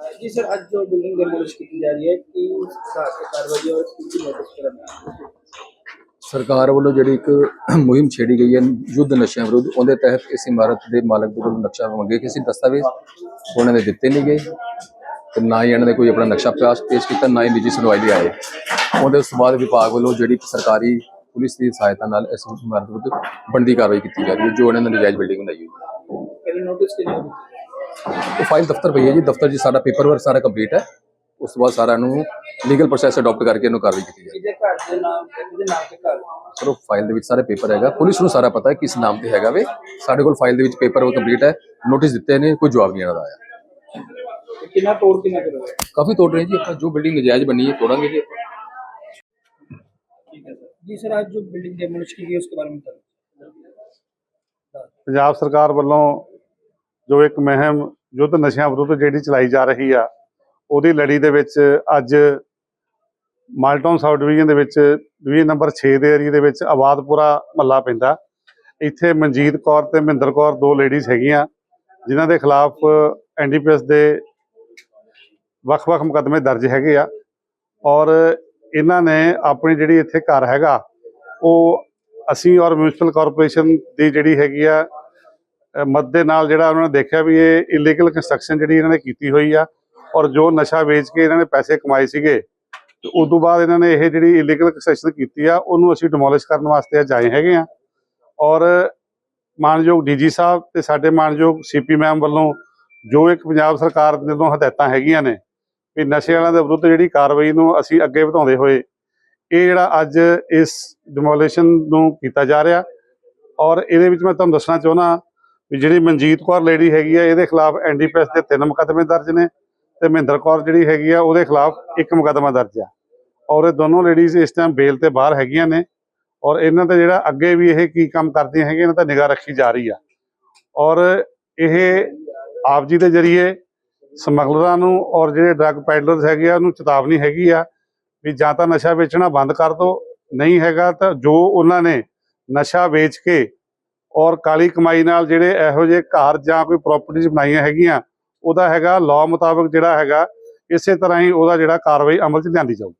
ਜੀ ਸਰ ਅੱਜ ਜੋ ਬਿਲਡਿੰਗ ਡਿਮੋਲਿਸ਼ ਕੀਤੀ ਜਾ ਰਹੀ ਹੈ ਕੀ ਸਾਥ ਕਾਰਵਾਈ ਔਰ ਕੀ ਨੋਟਿਸ ਕਰਨਾ ਸਰਕਾਰ ਵੱਲੋਂ ਜਿਹੜੀ ਇੱਕ ਮੁਹਿੰਮ ਛੇੜੀ ਗਈ ਹੈ ਯੁੱਧ ਨਸ਼ਿਆਂ ਵਿਰੁੱਧ ਉਹਦੇ ਤਹਿਤ ਇਸ ਇਮਾਰਤ ਦੇ ਮਾਲਕ ਦੇ ਕੋਲ ਨਕਸ਼ਾ ਮੰਗੇ ਕਿ ਅਸੀਂ ਦਸਤਾਵੇਜ਼। ਉਹਨਾਂ ਨੇ ਦਿੱਤੇ ਨਹੀਂ ਗਏ ਤੇ ਨਾ ਹੀ ਇਹਨਾਂ ਨੇ ਕੋਈ ਆਪਣਾ ਨਕਸ਼ਾ ਪਿਆਸ ਪੇਸ਼ ਕੀਤਾ ਨਾ ਹੀ ਨਿੱਜੀ ਸੁਣਵਾਈ ਲਈ ਆਏ। ਉਹਦੇ ਉਸ ਬਾਅਦ ਵਿਭਾਗ ਵੱਲੋਂ ਜਿਹੜੀ ਸਰਕਾਰੀ ਪੁਲਿਸ ਦੀ ਸਹਾਇਤਾ ਨਾਲ ਇਸ ਇਮਾਰਤ ਵਿਰੁੱਧ ਬਣਦੀ ਕਾਰਵਾਈ ਕੀਤੀ ਜਾ ਰਹੀ ਹੈ ਜੋ ਇਹਨਾਂ ਨੇ ਨਜਾਇਜ਼ ਬਿਲਡਿੰਗ ਬਣਾਈ ਹੋਈ ਹੈ। ਪਹਿਲੇ ਨੋਟਿਸ ਕਿਹਨੇ ਉਹ ਫਾਈਲ ਦਫ਼ਤਰ ਪਈ ਹੈ ਜੀ ਦਫ਼ਤਰ 'ਚ ਸਾਡਾ ਪੇਪਰ ਵਰਕ ਸਾਰਾ ਕੰਪਲੀਟ ਹੈ ਉਸ ਤੋਂ ਬਾਅਦ ਸਾਰਾ ਇਹਨੂੰ ਲੀਗਲ ਪ੍ਰੋਸੈਸ ਅਡਾਪਟ ਕਰਕੇ ਇਹਨੂੰ ਕਾਰਵਾਈ ਕੀਤੀ ਜਾਏਗੀ ਜਿਹਦੇ ਘਰ ਦੇ ਨਾਮ ਤੇ ਜਿਹਦੇ ਨਾਮ ਤੇ ਘਰ ਸਰ ਉਹ ਫਾਈਲ ਦੇ ਵਿੱਚ ਸਾਰੇ ਪੇਪਰ ਹੈਗਾ ਪੁਲਿਸ ਨੂੰ ਸਾਰਾ ਪਤਾ ਹੈ ਕਿਸ ਨਾਮ ਤੇ ਹੈਗਾ ਵੇ ਸਾਡੇ ਕੋਲ ਫਾਈਲ ਦੇ ਵਿੱਚ ਪੇਪਰ ਉਹ ਕੰਪਲੀਟ ਹੈ ਨੋਟਿਸ ਦਿੱਤੇ ਨੇ ਕੋਈ ਜਵਾਬ ਨਹੀਂ ਇਹਨਾਂ ਦਾ ਆਇਆ ਤੇ ਕਿੰਨਾ ਤੋੜ ਕਿੰਨਾ ਕਰੋਗੇ ਕਾਫੀ ਤੋੜ ਰਹੇ ਜੀ ਆਪਾਂ ਜੋ ਬਿਲਡਿੰਗ ਨਜਾਇਜ਼ ਬਣੀ ਹੈ ਤੋੜਾਂਗੇ ਜੀ ਆਪਾਂ ठीक है सर जी सर आज जो बिल्डिंग डेमोलिश की गई है उसके बारे में बताइए ਪੰਜਾਬ ਸਰਕਾਰ ਵੱਲੋਂ ਜੋ ਇੱਕ ਮਹਿਮ ਯੁੱਧ ਨਸ਼ਿਆਂ ਵਿਰੁੱਧ ਜਿਹੜੀ ਚਲਾਈ ਜਾ ਰਹੀ ਆ, ਉਹਦੀ ਲੜੀ ਦੇ ਵਿੱਚ ਅੱਜ ਮਾਲਟਾਊਨ ਸਬ ਡਿਵੀਜ਼ਨ ਦੇ ਵਿੱਚ ਡਿਵੀਜ਼ਨ ਨੰਬਰ 6 ਦੇ ਏਰੀਆ ਦੇ ਵਿੱਚ ਆਬਾਦਪੁਰਾ ਮੱਲਾ ਪੈਂਦਾ। ਇੱਥੇ ਮਨਜੀਤ ਕੌਰ ਤੇ ਮਹਿੰਦਰ ਕੌਰ ਦੋ ਲੇਡੀਜ਼ ਹੈਗੀਆਂ, ਜਿਨ੍ਹਾਂ ਦੇ ਖਿਲਾਫ ਐਨਡੀਪੀਐਸ ਦੇ ਵੱਖ-ਵੱਖ ਮੁਕੱਦਮੇ ਦਰਜ ਹੈਗੇ ਆ ਔਰ ਇਹਨਾਂ ਨੇ ਆਪਣੀ ਜਿਹੜੀ ਇੱਥੇ ਘਰ ਹੈਗਾ, ਉਹ ਅਸੀਂ ਔਰ ਮਿਊਨਿਸਪਲ ਕਾਰਪੋਰੇਸ਼ਨ ਦੀ ਜਿਹੜੀ ਹੈਗੀ ਆ ਅਹ ਦੇ ਨਾਲ ਜਿਹੜਾ ਉਹਨਾਂ ਨੇ ਦੇਖਿਆ ਵੀ ਇਹ ਇਲੀਗਲ ਕੰਸਟਰਕਸ਼ਨ ਜਿਹੜੀ ਇਹਨਾਂ ਨੇ ਕੀਤੀ ਹੋਈ ਆ ਔਰ ਜੋ ਨਸ਼ਾ ਵੇਚ ਕੇ ਇਹਨਾਂ ਨੇ ਪੈਸੇ ਕਮਾਏ ਸੀਗੇ, ਤੇ ਉਸ ਤੋਂ ਬਾਅਦ ਇਹਨਾਂ ਨੇ ਇਹ ਜਿਹੜੀ ਇਲੀਗਲ ਕੰਸਟਰਕਸ਼ਨ ਕੀਤੀ ਆ, ਉਹਨੂੰ ਅਸੀਂ ਡਿਮੋਲਿਸ਼ ਕਰਨ ਵਾਸਤੇ ਅੱਜ ਆਏ ਹੈਗੇ ਆ। ਔਰ ਮਾਨਯੋਗ ਡੀਜੀ ਸਾਹਿਬ ਤੇ ਸਾਡੇ ਮਾਨਯੋਗ ਸੀਪੀ ਮੈਮ ਵੱਲੋਂ ਜੋ ਇੱਕ ਪੰਜਾਬ ਸਰਕਾਰ ਵੱਲੋਂ ਹਦਾਇਤਾਂ ਹੈਗੀਆਂ ਨੇ ਵੀ ਨਸ਼ੇ ਵਾਲਿਆਂ ਦੇ ਵਿਰੁੱਧ ਜਿਹੜੀ ਕਾਰਵਾਈ ਨੂੰ ਅਸੀਂ ਅੱਗੇ ਵਧਾਉਂਦੇ ਹੋਏ ਇਹ ਜਿਹੜਾ ਅੱਜ ਇਸ ਡਿਮੋਲਿਸ਼ਨ ਨੂੰ ਕੀਤਾ ਜਾ ਰਿਹਾ ਔਰ ਇਹਦੇ ਵਿੱਚ ਮੈਂ ਤੁਹਾਨੂੰ ਦੱਸਣਾ ਚਾਹੁੰਦਾ ਵੀ ਜਿਹੜੀ ਮਨਜੀਤ ਕੌਰ ਲੇਡੀ ਹੈਗੀ ਆ, ਇਹਦੇ ਖਿਲਾਫ ਐਨਡੀਪੀਐਸ ਦੇ ਤਿੰਨ ਮੁਕੱਦਮੇ ਦਰਜ ਨੇ ਤੇ ਮਹਿੰਦਰ ਕੌਰ ਜਿਹੜੀ ਹੈਗੀ ਆ, ਉਹਦੇ ਖਿਲਾਫ ਇੱਕ ਮੁਕੱਦਮਾ ਦਰਜ ਆ। ਔਰ ਇਹ ਦੋਨੋਂ ਲੇਡੀਜ਼ ਇਸ ਟਾਈਮ ਬੇਲ ਤੇ ਬਾਹਰ ਹੈਗੀਆਂ ਨੇ ਔਰ ਇਹਨਾਂ ਤੇ ਜਿਹੜਾ ਅੱਗੇ ਵੀ ਇਹ ਕੀ ਕੰਮ ਕਰਦੀਆਂ ਹੈਗੀਆਂ, ਇਹਨਾਂ ਤੇ ਨਿਗਾਹ ਰੱਖੀ ਜਾ ਰਹੀ ਆ। ਔਰ ਇਹ ਆਪ ਜੀ ਦੇ ਜਰੀਏ ਸਮਗਲਰਾਂ ਨੂੰ ਔਰ ਜਿਹੜੇ ਡਰੱਗ ਪੈਡਲਰਸ ਹੈਗੇ ਆ, ਉਹਨੂੰ ਚੇਤਾਵਨੀ ਹੈਗੀ ਆ ਵੀ ਜਾਂ ਤਾਂ ਨਸ਼ਾ ਵੇਚਣਾ ਬੰਦ ਕਰ ਦਿਓ ਨਹੀਂ ਹੈਗਾ ਤਾਂ ਜੋ ਉਹਨਾਂ ਨੇ ਨਸ਼ਾ ਵੇਚ ਕੇ ਔਰ ਕਾਲੀ ਕਮਾਈ ਨਾਲ ਜਿਹੜੇ ਇਹੋ ਜਿਹੇ ਘਰ ਜਾਂ ਕੋਈ ਪ੍ਰਾਪਰਟੀਆਂ ਬਣਾਈਆਂ ਹੈਗੀਆਂ, ਉਹਦਾ ਹੈਗਾ ਲਾਅ ਮੁਤਾਬਕ ਜਿਹੜਾ ਹੈਗਾ, ਇਸੇ ਤਰ੍ਹਾਂ ਹੀ ਉਹਦਾ ਜਿਹੜਾ ਕਾਰਵਾਈ ਅਮਲ 'ਚ ਲਿਆਂਦੀ ਜਾਊਗੀ।